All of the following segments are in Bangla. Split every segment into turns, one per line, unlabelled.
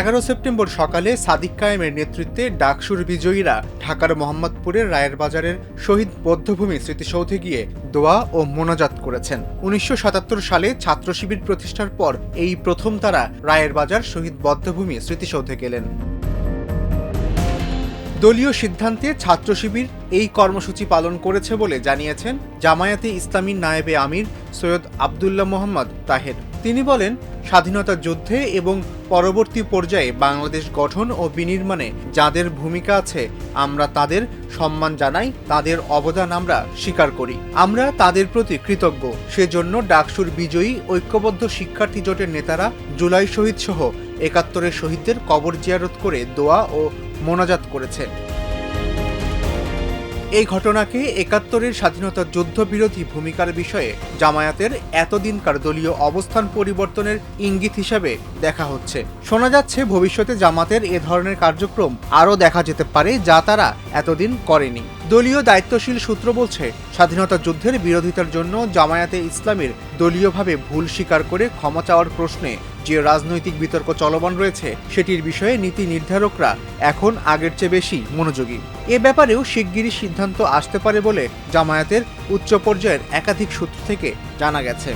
এগারো সেপ্টেম্বর সকালে সাদিক কায়েমের নেতৃত্বে ডাকসুর বিজয়ীরা ঢাকার মোহাম্মদপুরের রায়ের বাজারের শহীদ বদ্ধভূমি স্মৃতিসৌধে গিয়ে দোয়া ও মোনাজাত করেছেন। উনিশশো সাতাত্তর সালে ছাত্র শিবির প্রতিষ্ঠার পর এই প্রথম তারা রায়ের বাজার শহীদ বদ্ধভূমি স্মৃতিসৌধে গেলেন। দলীয় সিদ্ধান্তে ছাত্র শিবির এই কর্মসূচি পালন করেছে বলে জানিয়েছেন জামায়াতে ইসলামীর নায়েবে আমির সৈয়দ আবদুল্লাহ মোহাম্মদ তাহের। তিনি বলেন, স্বাধীনতা যুদ্ধে এবং পরবর্তী পর্যায়ে বাংলাদেশ গঠন ও বিনির্মাণে যাদের ভূমিকা আছে, আমরা তাদের সম্মান জানাই, তাদের অবদান আমরা স্বীকার করি। আমরা তাদের প্রতি কৃতজ্ঞ। সেজন্য ডাকসুর বিজয়ী, ঐক্যবদ্ধ শিক্ষার্থী জোটের নেতারা জুলাই শহীদ সহ একাত্তরের শহীদদের কবর জিয়ারত করে দোয়া ও মোনাজাত করেছে এই ঘটনাকে একাত্তরের স্বাধীনতার যুদ্ধবিরোধী ভূমিকার বিষয়ে জামায়াতের এতদিনকার দলীয় অবস্থান পরিবর্তনের ইঙ্গিত হিসাবে দেখা হচ্ছে। শোনা যাচ্ছে ভবিষ্যতে জামাতের এ ধরনের কার্যক্রম আরও দেখা যেতে পারে যা তারা এতদিন করেনি। দলীয় দায়িত্বশীল সূত্র বলছে, স্বাধীনতা যুদ্ধের বিরোধিতার জন্য জামায়াতে ইসলামের দলীয়ভাবে ভুল স্বীকার করে ক্ষমা চাওয়ার প্রশ্নে যে রাজনৈতিক বিতর্ক চলমান রয়েছে, সেটির বিষয়ে নীতি নির্ধারকরা এখন আগের চেয়ে বেশি মনোযোগী। এ ব্যাপারেও শিগগিরই সিদ্ধান্ত আসতে পারে বলে জামায়াতের উচ্চ পর্যায়ের একাধিক সূত্র থেকে জানা গেছে।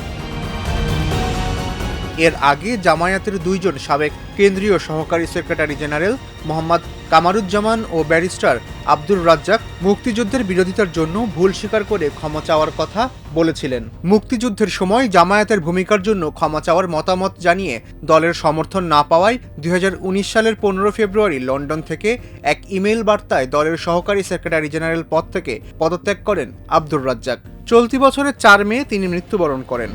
এর আগে জামায়াতের দুইজন সাবেক কেন্দ্রীয় সহকারী সেক্রেটারি জেনারেল মোহাম্মদ কামারুজ্জামান ও ব্যারিস্টার আব্দুর রাজ্জাক মুক্তিযুদ্ধের বিরোধিতার জন্য ভুল স্বীকার করে ক্ষমা চাওয়ার কথা বলেছিলেন। মুক্তিযুদ্ধের সময় জামায়াতের ভূমিকার জন্য ক্ষমা চাওয়ার মতামত জানিয়ে দলের সমর্থন না পাওয়ায় দুই হাজার উনিশ সালের পনেরো ফেব্রুয়ারি লন্ডন থেকে এক ইমেল বার্তায় দলের সহকারী সেক্রেটারি জেনারেল পদ থেকে পদত্যাগ করেন আব্দুর রাজ্জাক। চলতি বছরের চার মে তিনি মৃত্যুবরণ করেন।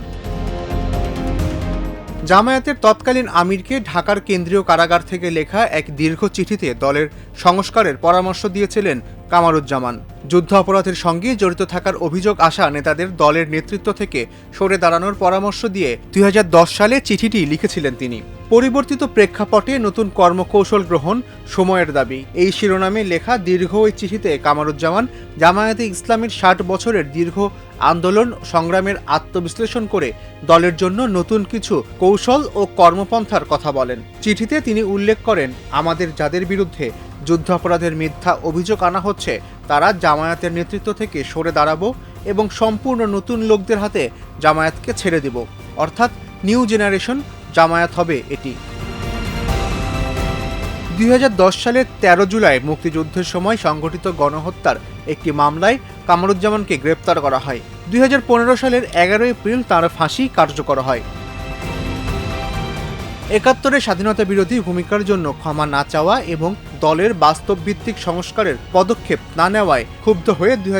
জামায়াতের তৎকালীন আমিরকে ঢাকার কেন্দ্রীয় কারাগার থেকে লেখা এক দীর্ঘ চিঠিতে দলের সংস্কারের পরামর্শ দিয়েছিলেন কামারুজ্জামান। যুদ্ধ অপরাধের সঙ্গে জড়িত থাকার অভিযোগ আসা নেতাদের দলের নেতৃত্ব থেকে সরে দাঁড়ানোর পরামর্শ দিয়ে দুই হাজার দশ সালে চিঠিটি লিখেছিলেন তিনি। পরিবর্তিত প্রেক্ষাপটে নতুন কর্মকৌশল গ্রহণ সময়ের দাবি। এই শিরোনামে লেখা দীর্ঘ ওই চিঠিতে কামারুজ্জামান জামায়াতে ইসলামের ষাট বছরের দীর্ঘ আন্দোলন সংগ্রামের আত্মবিশ্লেষণ করে দলের জন্য নতুন কিছু কৌশল ও কর্মপন্থার কথা বলেন। চিঠিতে তিনি উল্লেখ করেন, আমাদের যাদের বিরুদ্ধে যুদ্ধাপরাধের মিথ্যা অভিযোগ আনা হচ্ছে, তারা জামায়াতের নেতৃত্ব থেকে সরে দাঁড়াবো এবং সম্পূর্ণ নতুন লোকদের হাতে জামায়াতকে ছেড়ে দেব। অর্থাৎ নিউ জেনারেশন জামায়াত হবে এটি। দুই হাজার দশ সালের তেরো জুলাই মুক্তিযুদ্ধের সময় সংঘটিত গণহত্যার একটি মামলায় কামরুজ্জামানকে গ্রেপ্তার করা হয়। দুই হাজার পনেরো সালের এগারো এপ্রিল তাঁর ফাঁসি কার্যকর হয়। একাত্তরের স্বাধীনতা বিরোধী ভূমিকার জন্য ক্ষমা না চাওয়া এবং দলের বাস্তব ভিত্তিক সংস্কারের পদক্ষেপ না নেওয়ায় ক্ষুব্ধ হয়ে দুই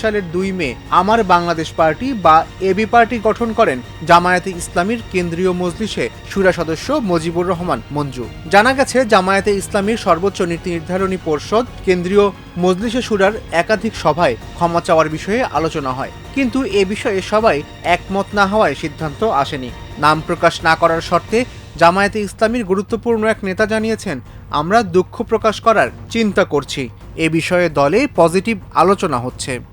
সালের দুই মে আমার বাংলাদেশ পার্টি বা এবি পার্টি গঠন করেন জামায়াতে ইসলামীর কেন্দ্রীয় মজলিসে সুরা সদস্য মজিবুর রহমান মঞ্জু। জানা গেছে, জামায়াতে ইসলামীর সর্বোচ্চ নীতি নির্ধারণী পর্ষদ কেন্দ্রীয় মজলিসে সুরার একাধিক সভায় ক্ষমা চাওয়ার বিষয়ে আলোচনা হয়। কিন্তু এ বিষয়ে সবাই একমত না হওয়ায় সিদ্ধান্ত আসেনি। নাম প্রকাশ না করার শর্তে জামায়াতে ইসলামীর গুরুত্বপূর্ণ এক নেতা জানিয়েছেন, আমরা দুঃখ প্রকাশ করার চিন্তা করছি। এ বিষয়ে দলে পজিটিভ আলোচনা হচ্ছে।